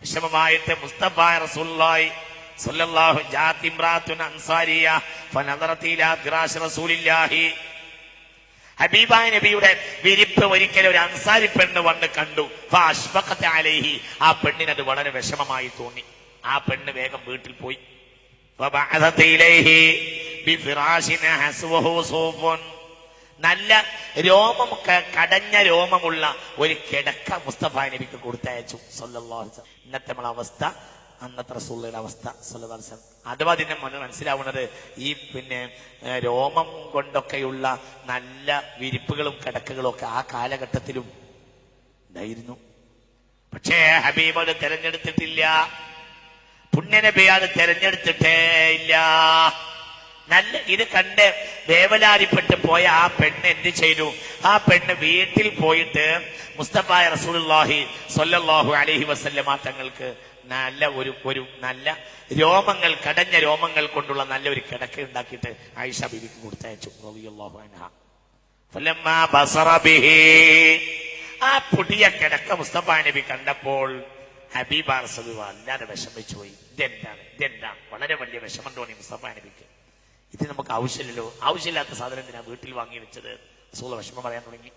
വിഷമമായിട്ട് മുസ്തഫ റസൂലുള്ളാഹി സല്ലല്ലാഹു ജാത്തി ഇംറാത്തുൻ അൻസാരിയ ഇലാ റസൂലില്ലാഹി. ഹബീബായ നബിയുടെ വിരിപ്പ് ഒരിക്കലും ഒരു അൻസാരി പെണ്ണ് വന്ന് കണ്ടു. അലൈഹി. ആ പെണ്ണിന് അത് വളരെ വിഷമമായി തോന്നി. ആ പെണ്ണ് വേഗം വീട്ടിൽ പോയി. നല്ല രോമം കടഞ്ഞ രോമമുള്ള ഒരു കിടക്ക മുസ്തഫ നബിക്ക് കൊടുത്തയച്ചു വസല്ലം. ഇന്നത്തെ നമ്മളെ അവസ്ഥ അന്നത്തെ റസൂള്ളയുടെ അവസ്ഥ വസല്ലം. അഥവാ മുന്നിൽ മനസ്സിലാവുന്നത് ഈ പിന്നെ രോമം കൊണ്ടൊക്കെയുള്ള നല്ല വിരിപ്പുകളും കിടക്കകളും ഒക്കെ ആ കാലഘട്ടത്തിലും ഉണ്ടായിരുന്നു പക്ഷേ ഹബീബ് അത് തെരഞ്ഞെടുത്തിട്ടില്ല പുണ്യനബി അത് തെരഞ്ഞെടുത്തിട്ടേ ഇല്ല നല്ല ഇത് കണ്ട് വേവലാരിപ്പെട്ട് പോയ ആ പെണ്ണ് എന്ത് ചെയ്തു? ആ പെണ്ണ് വീട്ടിൽ പോയിട്ട് മുസ്തഫ റസൂലുള്ളാഹി സ്വല്ലല്ലാഹു അലൈഹി വസല്ലമ തങ്ങൾക്ക് നല്ല ഒരു ഒരു നല്ല രോമങ്ങൾ കടഞ്ഞ രോമങ്ങൾ കൊണ്ടുള്ള നല്ല ഒരു കിടക്ക ഉണ്ടാക്കിയിട്ട് ആയിഷ ബിബിക്ക് കൊടുത്തയച്ചു. അൻഹ. ബസറ ബിഹി. ആ പുതിയ കിടക്ക മുസ്തഫാ നബി കണ്ടപ്പോൾ ഹബീബ റസൂൽ വല്ലാതെ വിഷമിച്ചു പോയി ഇതെന്താണ്? ഇതെന്താണ്? വളരെ വലിയ വിഷമം തോന്നി മുസ്തഫാ നബിക്ക്. ഇത് നമുക്ക് ആവശ്യമില്ലല്ലോ. ആവശ്യമില്ലാത്ത സാധനം എന്തിനാ വീട്ടിൽ വാങ്ങി വെച്ചത്? റസൂൽ വിഷമം പറയാൻ തുടങ്ങി.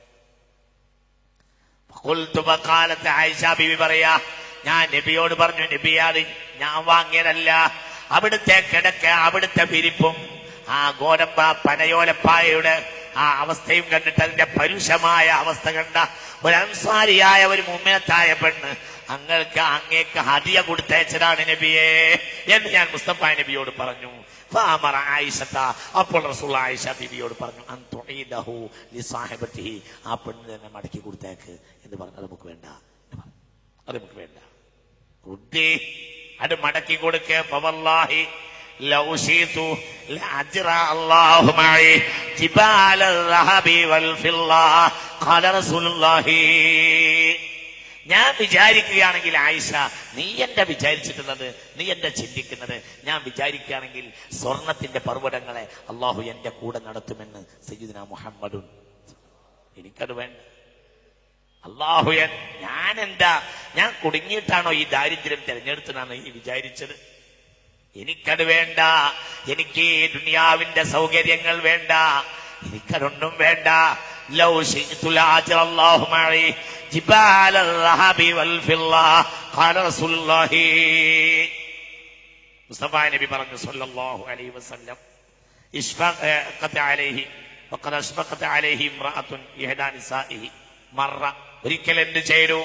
ആയിഷ ബീവി പറയാ ഞാൻ നബിയോട് പറഞ്ഞു നബിയാത് ഞാൻ വാങ്ങിയതല്ല. അവിടുത്തെ കിടക്ക അവിടുത്തെ വിരിപ്പും ആ ഗോതമ്പ പനയോലപ്പായയുടെ ആ അവസ്ഥയും കണ്ടിട്ട് അതിന്റെ പരുഷമായ അവസ്ഥ കണ്ട ഒരു അൻസാരിയായ ഒരു മുമ്മനത്തായ പെണ്ണ് അങ്ങൾക്ക് അങ്ങേക്ക് ഹതിയ കൊടുത്തയച്ചതാണ് നബിയെ എന്ന് ഞാൻ മുസ്തഫ നബിയോട് പറഞ്ഞു. അപ്പോൾ റസൂൽ ആയിഷ ബിബിയോട് പറഞ്ഞു ആ പെണ്ണ് തന്നെ മടക്കി കൊടുത്തേക്ക് എന്ന് പറഞ്ഞു. അത് നമുക്ക് വേണ്ട. അത് നമുക്ക് വേണ്ട. കുട്ടി അത് മടക്കി കൊടുക്കേ ഫവല്ലാഹി ഞാൻ വിചാരിക്കുകയാണെങ്കിൽ ആയിഷ നീ എന്റെ വിചാരിച്ചിട്ടുള്ളത്? നീ എന്റെ ചിന്തിക്കുന്നത്? ഞാൻ വിചാരിക്കുകയാണെങ്കിൽ സ്വർണത്തിന്റെ പർവതങ്ങളെ അള്ളാഹു എന്റെ കൂടെ നടത്തുമെന്ന് സയ്യിദിന മുഹമ്മദുൻ. എനിക്കത് വേണ്ട. അള്ളാഹു ഞാൻ എന്താ ഞാൻ കുടുങ്ങിയിട്ടാണോ ഈ ദാരിദ്ര്യം തിരഞ്ഞെടുത്തതാണോ ഈ വിചാരിച്ചത്? എനിക്കത് വേണ്ട എനിക്ക് ഈ ദുനിയാവിന്റെ സൗകര്യങ്ങൾ വേണ്ട എനിക്കതൊന്നും വേണ്ട ലൗ ശിഅ്തു ലഅജ്റ അല്ലാഹു മഈ ജിബാല الذهب والفضة قال رسول الله മുസ്തഫ നബി പറഞ്ഞു സല്ലല്ലാഹു അലൈഹി വസല്ലം ഇഷ്ഫഖത്ത് അലൈഹി وقد اشفقت عليه امرأة إحدى نسائه مرة ഒരിക്കൽ എന്ത് ചെയ്തു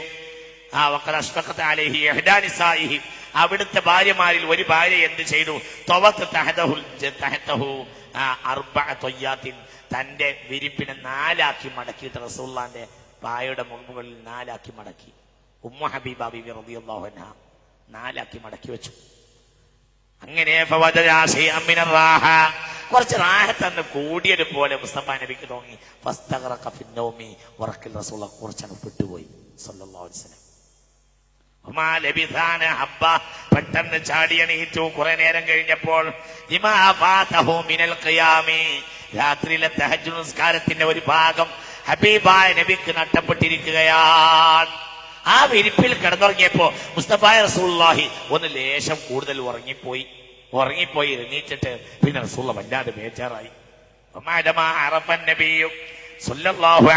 ആ വക്കൽ അഷ്ഫഖത്ത് അലൈഹി ഇഹ്ദാ നിസാഇഹി അവിടുത്തെ ഭാര്യമാരിൽ ഒരു ഭാര്യ എന്ത് ചെയ്തു? തന്റെ വിരിപ്പിനെ നാലാക്കി മടക്കിയിട്ട് റസൂള്ളാന്റെ പായയുടെ മുകളിൽ നാലാക്കി മടക്കി. ഉമ്മ ഹബീബ ബിബി അൻഹ നാലാക്കി മടക്കി വെച്ചു. അങ്ങനെ. കുറച്ച് റാഹത്തന്ന് കൂടിയത് പോലെ മുസ്തഫ നബിക്ക് തോന്നി. ഫസ്തകറ കഫിൻ നോമി വറക്കിൽ റസൂള കുറച്ചങ്ങ് പെട്ടുപോയി സല്ലല്ലാഹു അലൈഹി വസല്ലം. പെട്ടെന്ന് ചാടി എണീറ്റു. കുറെ നേരം കഴിഞ്ഞപ്പോൾ രാത്രിയിലെ തഹജ് നിസ്കാരത്തിന്റെ ഒരു ഭാഗം ഹബീബായ നബിക്ക് നട്ടപ്പെട്ടിരിക്കുകയാണ് ആ വിരിപ്പിൽ കിടന്നുറങ്ങിയപ്പോ മുസ്തഫായ റസൂല്ലാഹി ഒന്ന് ലേശം കൂടുതൽ ഉറങ്ങിപ്പോയി. ഉറങ്ങിപ്പോയി എണീറ്റിട്ട് പിന്നെ റസൂള്ള വല്ലാതെ ബേജാറായി. അറബൻ നബിയും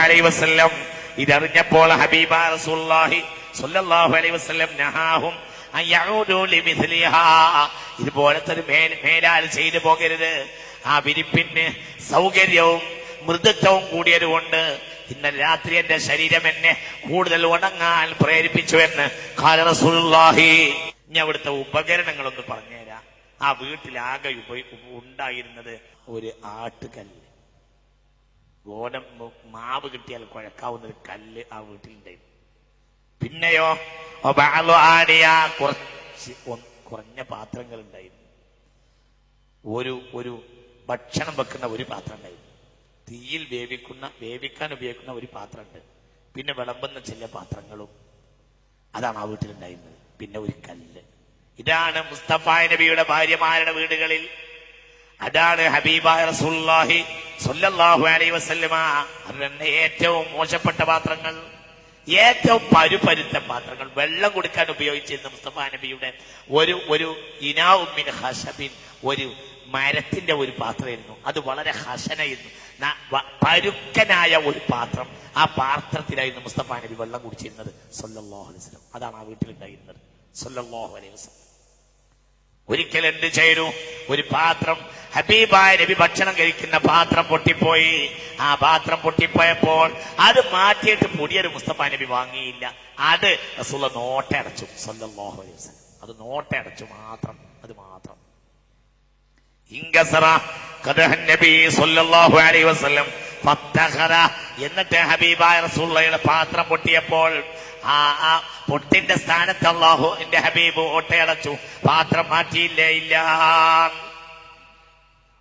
അലൈഹി വസല്ലം വസ്ലം ഇതറിഞ്ഞപ്പോൾ ഹബീബ റസൂല്ലാഹി സ്വല്ലല്ലാഹു അലൈഹി വസല്ലം ഇതുപോലത്തെ ഒരു മേലാൽ ചെയ്തു പോകരുത്. ആ വിരിപ്പിന് സൗകര്യവും മൃദുത്വവും കൂടിയത് കൊണ്ട് ഇന്നലെ രാത്രി എന്റെ ശരീരം എന്നെ കൂടുതൽ ഉണങ്ങാൻ പ്രേരിപ്പിച്ചു എന്ന് കാലറസുല്ലാഹി ഇനി അവിടുത്തെ ഉപകരണങ്ങളൊന്ന് പറഞ്ഞുതരാം. ആ വീട്ടിലാകെ ഉണ്ടായിരുന്നത് ഒരു ആട്ടുകല്ല്. ഗോതമ്പ് മാവ് കിട്ടിയാൽ കുഴക്കാവുന്ന ഒരു കല്ല് ആ വീട്ടിലുണ്ടായിരുന്നു. പിന്നെയോ ആനിയ കുറച്ച് കുറഞ്ഞ പാത്രങ്ങൾ ഉണ്ടായിരുന്നു ഒരു ഒരു ഭക്ഷണം വെക്കുന്ന ഒരു പാത്രം ഉണ്ടായിരുന്നു തീയിൽ വേവിക്കുന്ന വേവിക്കാൻ ഉപയോഗിക്കുന്ന ഒരു പാത്രമുണ്ട്. പിന്നെ വിളമ്പുന്ന ചില പാത്രങ്ങളും അതാണ് ആ വീട്ടിലുണ്ടായിരുന്നത്. പിന്നെ ഒരു കല്ല്. ഇതാണ് മുസ്തഫ നബിയുടെ ഭാര്യമാരുടെ വീടുകളിൽ. അതാണ് ഹബീബായ റസൂലുള്ളാഹി സ്വല്ലല്ലാഹു അലൈഹി വസല്ലമ അവരുടെ ഏറ്റവും മോശപ്പെട്ട പാത്രങ്ങൾ. ഏറ്റവും പരുപരുത്ത പാത്രങ്ങൾ. വെള്ളം കൊടുക്കാൻ ഉപയോഗിച്ചിരുന്ന മുസ്തഫ നബിയുടെ ഒരു ഒരു ഇനാവുമിൻ ഹസബിൻ ഒരു മരത്തിന്റെ ഒരു പാത്രമായിരുന്നു. അത് വളരെ ഹസനായിരുന്നു പരുക്കനായ ഒരു പാത്രം ആ പാത്രത്തിലായിരുന്നു മുസ്തഫാ നബി വെള്ളം കുടിച്ചിരുന്നത്. സൊല്ലാഹു അലൈഹി അതാണ് ആ വീട്ടിലുണ്ടായിരുന്നത്. സൊല്ലാഹു അലൈഹി വസല്ലം. ഒരിക്കൽ എന്ത് ചെയ്തു? ഒരു പാത്രം ഹബീബായ നബി ഭക്ഷണം കഴിക്കുന്ന പാത്രം പൊട്ടിപ്പോയി. ആ പാത്രം പൊട്ടിപ്പോയപ്പോൾ അത് മാറ്റിയിട്ട് പുതിയൊരു മുസ്തഫ നബി വാങ്ങിയില്ല. അത് റസൂല നോട്ടടച്ചു സല്ലല്ലാഹു അലൈഹി വസല്ലം. അത് നോട്ടടച്ചു മാത്രം അത് മാത്രം. ഇങ്കസറ ഖദഹൻ നബി സല്ലല്ലാഹു അലൈഹി വസല്ലം എന്നിട്ട് ഹബീബായ റസൂള്ളയുടെ പാത്രം പൊട്ടിയപ്പോൾ ആ ആ പൊട്ടിന്റെ സ്ഥാനത്ത് അള്ളാഹു എന്റെ ഹബീബ് ഒട്ടയടച്ചു പാത്രം മാറ്റിയില്ലേ? ഇല്ല.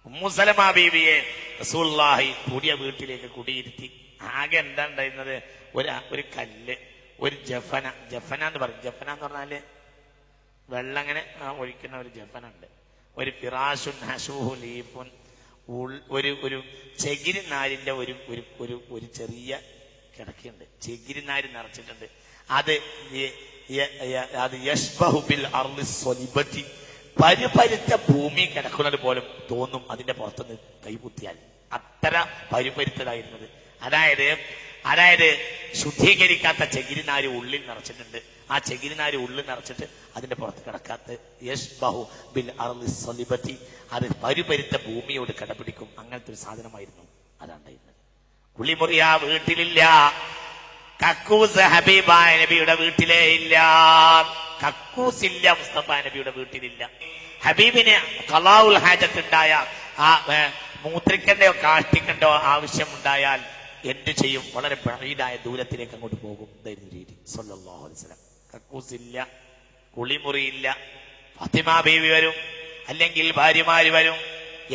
മുസലമ ബീവിയെ റസൂള്ളാഹി കൂടിയ വീട്ടിലേക്ക് കുടിയിരുത്തി. ആകെ എന്താ ഉണ്ടായിരുന്നത്? ഒരു ഒരു കല്ല് ഒരു ജഫന. ജഫന എന്ന് പറയും. ജഫന എന്ന് പറഞ്ഞാൽ വെള്ളം അങ്ങനെ ഒഴിക്കുന്ന ഒരു ജഫന ഉണ്ട് ഒരു ഫിറാഷുൻ ഹസൂഹു ലീഫുൻ. ഒരു ഒരു ചെകിരിനാരിന്റെ ഒരു ഒരു ഒരു ഒരു ചെറിയ കിടക്കുണ്ട് ചെകിരിനാര് നിറച്ചിട്ടുണ്ട്. അത് അത് യഷ്ബഹുബിൽ അർളി സ്വലിബത്തി. പരിപരിച്ച ഭൂമി കിടക്കുന്നത് പോലും തോന്നും അതിന്റെ പുറത്തുനിന്ന് കൈകുത്തിയാൽ അത്ര പരിപരിച്ചതായിരുന്നത് അതായത് അതായത് ശുദ്ധീകരിക്കാത്ത ചെകിരിനാര് ഉള്ളിൽ നിറച്ചിട്ടുണ്ട്. ആ ചെകിരിനാര് ഉള്ളിൽ നിറച്ചിട്ട് അതിന്റെ പുറത്ത് കിടക്കാത്ത യെസ് ബഹു ബിൽ അർളി സ്വലിബത്തി അത് പരുപരുത്ത ഭൂമിയോട് കടപിടിക്കും. അങ്ങനത്തെ ഒരു സാധനമായിരുന്നു അതാണ് കുളിമുറിയ വീട്ടിലില്ല. കക്കൂസ് ഹബീബായ നബിയുടെ വീട്ടിലേ ഇല്ല. കക്കൂസ് ഇല്ല മുസ്തഫ നബിയുടെ വീട്ടിലില്ല. ഹബീബിന് കലാ ഉൽഹാജത്തുണ്ടായ ആ മൂത്രിക്കണ്ടോ കാഷ്ടിക്കണ്ടോ ആവശ്യമുണ്ടായാൽ എന്ത് ചെയ്യും വളരെ ബഹീദായ ദൂരത്തിലേക്ക് അങ്ങോട്ട് പോകും ഇതായിരുന്നു രീതി സല്ലല്ലാഹു അലൈഹി വസല്ലം കക്കൂസ് ഇല്ല കുളിമുറിയില്ല ഫാത്തിമ ബീവി വരും അല്ലെങ്കിൽ ഭാര്യമാര് വരും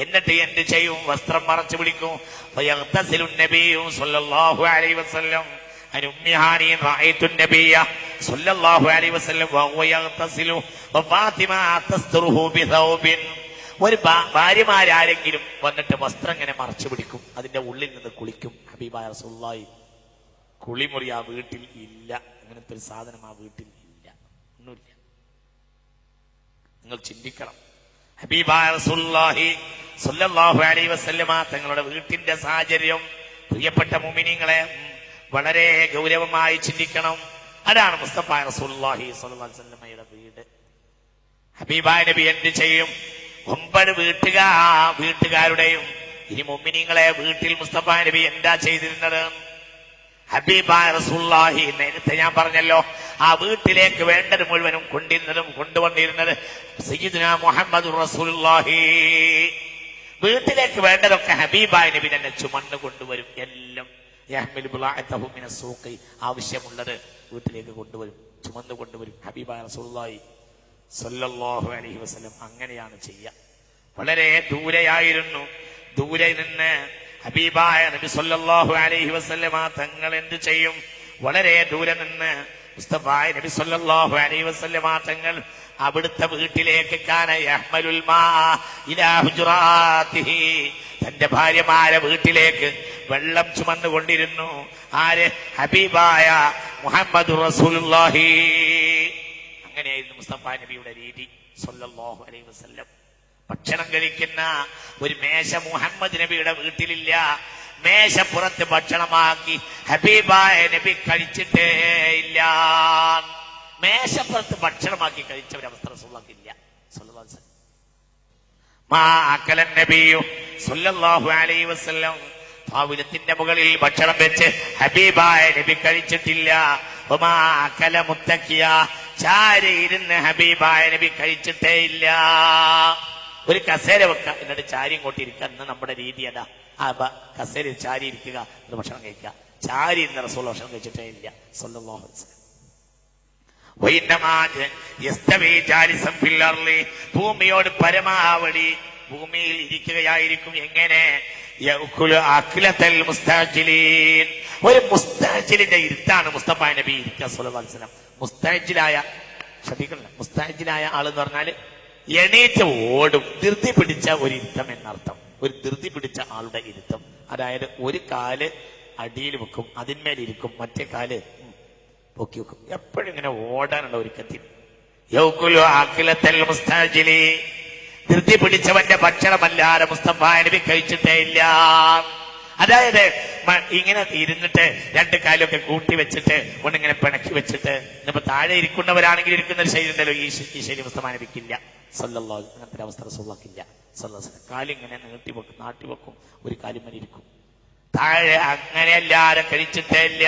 എന്നിട്ട് എന്ത് ചെയ്യും വസ്ത്രം മറച്ചു പിടിക്കും ഫയഗ്തസിലു നബിയ്യു സ്വല്ലല്ലാഹു അലൈഹി വസല്ലം عن أم هاني رأيت النبي صلى الله عليه وسلم وهو يغتسل وفاطمة تستره بثوب ഒരു ഭാ- ഭാര്യമാരാരെങ്കിലും വന്നിട്ട് വസ്ത്രം ഇങ്ങനെ മറച്ചു പിടിക്കും അതിന്റെ ഉള്ളിൽ നിന്ന് കുളിക്കും ഹബീബായ റസൂള്ളായി കുളിമുറി ആ വീട്ടിൽ ഇല്ല. അങ്ങനത്തെ ഒരു സാധനം ആ വീട്ടിൽ ഇല്ല. ഒന്നുമില്ല. നിങ്ങൾ ചിന്തിക്കണം. ഹബീബായ റസൂള്ളാഹി സല്ലല്ലാഹു അലൈഹി വസല്ലമ തങ്ങളുടെ വീട്ടിന്റെ സാഹചര്യം പ്രിയപ്പെട്ട മുമിനിങ്ങളെ വളരെ ഗൗരവമായി ചിന്തിക്കണം. അതാണ് മുസ്തഫ റസൂള്ളാഹി സല്ലല്ലാഹു അലൈഹി വസല്ലമയുടെ വീട്. ഹബീബായ നബി എന്ത് ചെയ്യും? ഒമ്പത് വീട്ടുകാ വീട്ടുകാരുടെയും ഇനി മുമ്മിനിങ്ങളെ വീട്ടിൽ മുസ്തഫ നബി എന്താ ചെയ്തിരുന്നത്? ഹബീബായ റസൂല്ലാഹി നേരത്തെ ഞാൻ പറഞ്ഞല്ലോ ആ വീട്ടിലേക്ക് വേണ്ടത് മുഴുവനും കൊണ്ടിരുന്നതും കൊണ്ടുവന്നിരുന്നത് സയ്യിദുന മുഹമ്മദ് റസൂല്ലാഹി വീട്ടിലേക്ക് വേണ്ടതൊക്കെ ഹബീബായ നബി തന്നെ ചുമന്ന് കൊണ്ടുവരും. എല്ലാം ആവശ്യമുള്ളത് വീട്ടിലേക്ക് കൊണ്ടുവരും ചുമന്ന് കൊണ്ടുവരും. ഹബീബായ റസൂലുള്ളാഹി സല്ലല്ലാഹു അലൈഹി വസല്ലം അങ്ങനെയാണ് ചെയ്യുക. വളരെ ദൂരെയായിരുന്നു. ദൂരെ നിന്ന് ഹബീബായ നബി സല്ലല്ലാഹു അലൈഹി വസല്ലമ തങ്ങൾ എന്ത് ചെയ്യും? വളരെ ദൂരെ നിന്ന് മുസ്തഫായ നബി സല്ലല്ലാഹു അലൈഹി വസല്ലമ തങ്ങൾ അവിടുത്തെ വീട്ടിലേക്ക് തന്റെ ഭാര്യമാരെ വീട്ടിലേക്ക് വെള്ളം ചുമന്നുകൊണ്ടിരുന്നു. ആര്? ഹബീബായ മുഹമ്മദ് റസൂലുള്ളാഹി. അങ്ങനെയായിരുന്നു മുസ്തഫ നബിയുടെ രീതി. സല്ലല്ലാഹു അലൈഹി വസല്ലം. ഭക്ഷണം കഴിക്കുന്ന ഒരു മേശ മുഹമ്മദ് നബിയുടെ വീട്ടിലില്ല. മേശപ്പുറത്ത് ഭക്ഷണമാക്കി ഹബീബായ നബി കഴിച്ചിട്ടേ ഇല്ല. മേശപ്പുറത്ത് ഭക്ഷണമാക്കി കഴിച്ച ഒരു അവസ്ഥ വസല്ലം. പാവുലത്തിന്റെ മുകളിൽ ഭക്ഷണം വെച്ച് ഹബീബായ നബി കഴിച്ചിട്ടില്ല. ചാരി ഇരുന്ന് ഹബീബായ നബി കഴിച്ചിട്ടേ ഇല്ല. ഒരു കസേര വെക്കാം. എന്നിട്ട് ചാരി ഇങ്ങോട്ട് ഇരിക്കുക. എന്ന് നമ്മുടെ രീതി അതാ. ആ അപ്പൊ കസേരയിൽ ചാരി ഇരിക്കുക. എന്ന് ഭക്ഷണം കഴിക്കുക. ചാരി എന്ന റസോൾ ഭക്ഷണം കഴിച്ചിട്ടേ ഇല്ല. അർളി. ഭൂമിയോട് പരമാവധി ഭൂമിയിൽ ഇരിക്കുകയായിരിക്കും. എങ്ങനെ. ഒരു മുസ്താജിലിന്റെ ഇരുത്താണ് മുസ്തഫ നബി ഇരിക്കുക വസല്ലം. മുസ്താജിലായ ശ്രദ്ധിക്കണല്ലോ? മുസ്താജിലായ ആളെന്ന് പറഞ്ഞാൽ എണീറ്റ് ഓടും. ധൃതി പിടിച്ച ഒരു ഇരുത്തം എന്നർത്ഥം. ഒരു ധൃതി പിടിച്ച ആളുടെ ഇരുത്തം. അതായത് ഒരു കാൽ അടിയിൽ വെക്കും അതിന്മേലിരിക്കും മറ്റേ കാൽ പൊക്കി വെക്കും. എപ്പോഴും ഇങ്ങനെ ഓടാനുള്ള ഒരുക്കത്തിൽ യൗക്കുലു ധൃതി പിടിച്ചവന്റെ ഭക്ഷണമല്ലാതെ മുസ്തഫ നബി കഴിച്ചിട്ടേ ഇല്ല. അതായത് ഇങ്ങനെ ഇരുന്നിട്ട് രണ്ട് കാലൊക്കെ കൂട്ടി വെച്ചിട്ട് ഒന്നിങ്ങനെ പിണക്കി വെച്ചിട്ട് ഇന്നിപ്പോ താഴെ ഇരിക്കുന്നവരാണെങ്കിൽ ഇരിക്കുന്ന ഒരു ഉണ്ടല്ലോ ഈ ശൈലി മുസ്തഫ സല്ലല്ലാഹു അലൈഹി അങ്ങനത്തെ അവസ്ഥ റസൂള്ളക്കില്ല വസല്ലം. കാലിങ്ങനെ നീട്ടി വെക്കും നാട്ടി വെക്കും ഒരു കാലിമനിരിക്കും താഴെ അങ്ങനെ കഴിച്ചിട്ടേ ഇല്ല